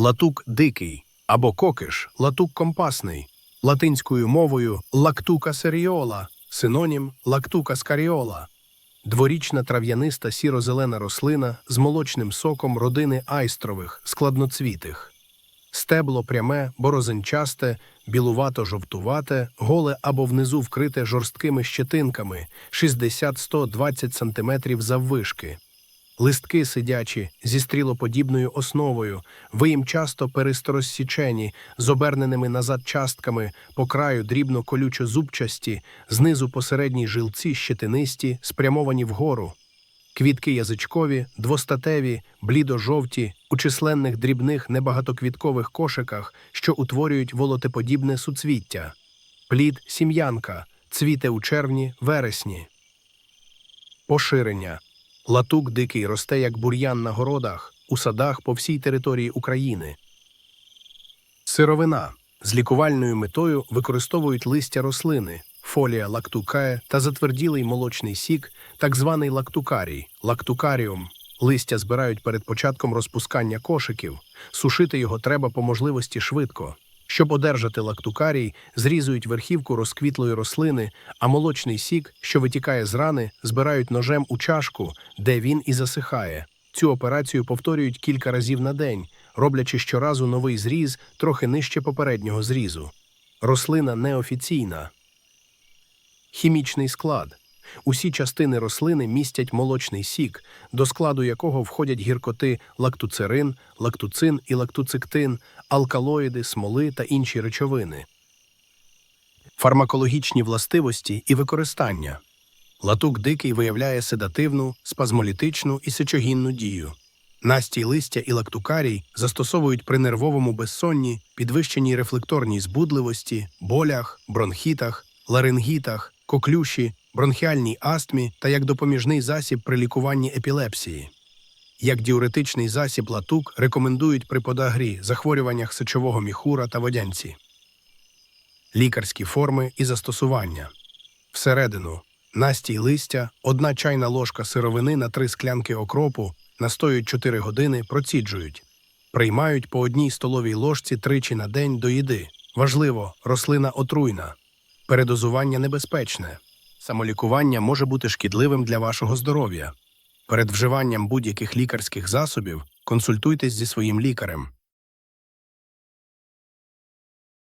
латук дикий або кокиш, латук компасний, латинською мовою лактука серіола, синонім лактука скаріола. Дворічна трав'яниста сіро-зелена рослина з молочним соком родини айстрових, складноцвітих. Стебло пряме, борозенчасте, білувато-жовтувате, голе або внизу вкрите жорсткими щетинками 60-120 см заввишки. Листки сидячі зі стрілоподібною основою, виїм часто перисторозсічені, з оберненими назад частками, по краю дрібно колючо-зубчасті, знизу посередній жилці щетинисті, спрямовані вгору. Квітки язичкові, двостатеві, блідо-жовті, у численних дрібних небагатоквіткових кошиках, що утворюють волотеподібне суцвіття. Плід сім'янка, цвіте у червні, вересні. Поширення. Латук дикий росте як бур'ян на городах, у садах по всій території України. Сировина. З лікувальною метою використовують листя рослини, фолія лактукає та затверділий молочний сік, так званий лактукарій, лактукаріум. Листя збирають перед початком розпускання кошиків. Сушити його треба по можливості швидко. Щоб одержати лактукарій, зрізують верхівку розквітлої рослини, а молочний сік, що витікає з рани, збирають ножем у чашку, де він і засихає. Цю операцію повторюють кілька разів на день, роблячи щоразу новий зріз трохи нижче попереднього зрізу. Рослина неофіційна. Хімічний склад. Усі частини рослини містять молочний сік, до складу якого входять гіркоти лактуцерин, лактуцин і лактуциктин, алкалоїди, смоли та інші речовини. Фармакологічні властивості і використання. Латук дикий виявляє седативну, спазмолітичну і сечогінну дію. Настій листя і лактукарій застосовують при нервовому безсонні, підвищеній рефлекторній збудливості, болях, бронхітах, ларингітах, коклюші, бронхіальній астмі та як допоміжний засіб при лікуванні епілепсії. Як діуретичний засіб латук рекомендують при подагрі, захворюваннях сечового міхура та водянці. Лікарські форми і застосування. Всередину настій листя, одна чайна ложка сировини на три склянки окропу, настоюють 4 години, проціджують. Приймають по одній столовій ложці тричі на день до їди. Важливо, рослина отруйна. Передозування небезпечне. Самолікування може бути шкідливим для вашого здоров'я. Перед вживанням будь-яких лікарських засобів консультуйтесь зі своїм лікарем.